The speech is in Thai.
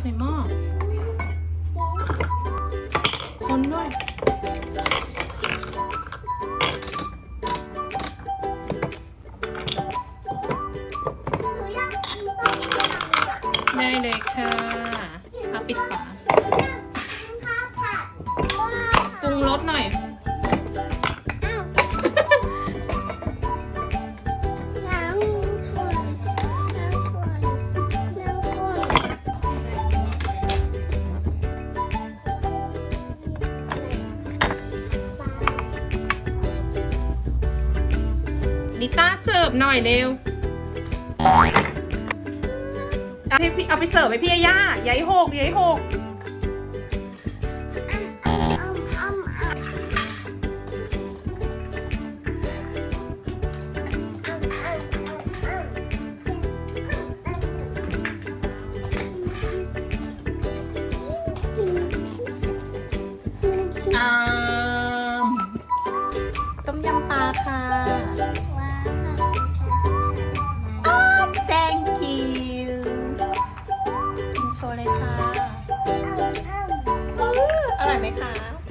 ใส่หม้อคนด้วยได้เลยค่ะเอาปิดฝาปรุงรสหน่อย ลิต้าเสิร์ฟหน่อยเร็ว เอาให้พี่เอาไปเสิร์ฟให้พี่ย่าย้ายหกย้ายหกอ่ามต้มยำปลาค่ะ ไหมคะ